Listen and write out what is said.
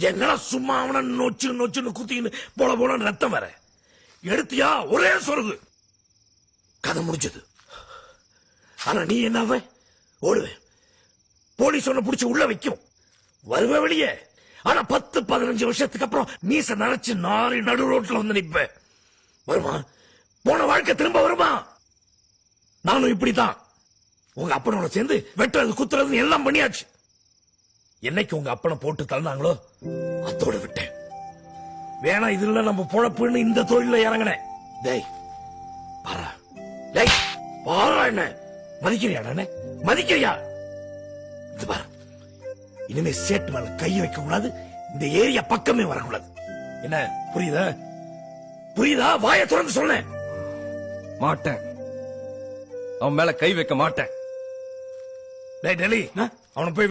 என்னடா சும்மா அவன நொச்சு நொச்சுன்னு குத்தின்னு போல போல ரத்தம் வர எடுத்தியா? ஒரே சொருகு. கதை முடிஞ்சது. ஆனா நீ என்ன ஓடுவேன். போலீஸ் உன்னை பிடிச்சி உள்ள வைக்கும். வருவ வெளியே. ஆனா பத்து பதினஞ்சு வருஷத்துக்கு அப்புறம் நீச நினைச்சு நாரி நடு ரோட்ல வந்து நிப்ப வருமா? போன வாழ்க்கை திரும்ப வருமா? நானும் இப்படிதான் உங்க அப்பனோட சேர்ந்து வெட்டுறது குத்துறது எல்லாம் பண்ணியாச்சு. என்னைக்கு உங்க அப்பனை போட்டு தள்ளினாங்களோ அத்தோட விட்டேன். வேணா இதுல நம்ம பொழப்புன்னு இந்த தொழில இறங்கினேன். டேய் பாரா. டேய் பாரா என்ன? மதிக்கிறியா நானே மதிக்கிறியா? இது பாரு. இனிமே சேட்டு மேல கை வைக்க கூடாது இந்த ஏரியா பக்கமே வரக்கூடாது. என்ன புரியுதா? புரியுதா? வாயை திறந்து சொன்னேன் மாட்டேன். அவன் மேல கை வைக்க மாட்டேன். டேய் டெல்லி அவனை போய்